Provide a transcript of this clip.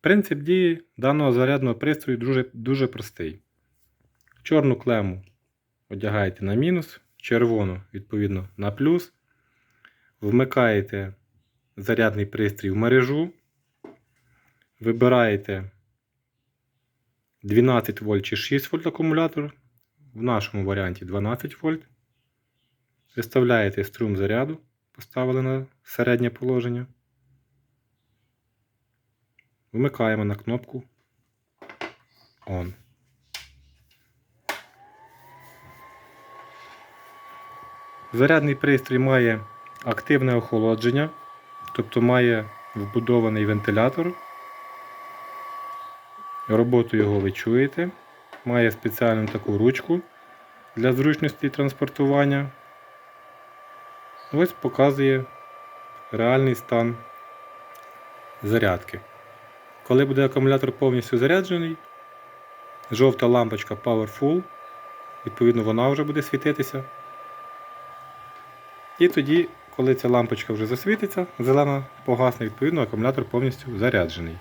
Принцип дії даного зарядного пристрою дуже, дуже простий. Чорну клему одягаєте на мінус, червону, відповідно, на плюс. Вмикаєте зарядний пристрій в мережу. Вибираєте 12 вольт чи 6 вольт акумулятор. В нашому варіанті 12 вольт. Виставляєте струм заряду, поставили на середнє положення. Вмикаємо на кнопку On. Зарядний пристрій має активне охолодження, тобто має вбудований вентилятор. Роботу його ви чуєте. Має спеціальну таку ручку для зручності транспортування. Ось показує реальний стан зарядки. Коли буде акумулятор повністю заряджений, жовта лампочка Powerful, відповідно, вона вже буде світитися. І тоді, коли ця лампочка вже засвітиться, зелена погасне, відповідно, акумулятор повністю заряджений.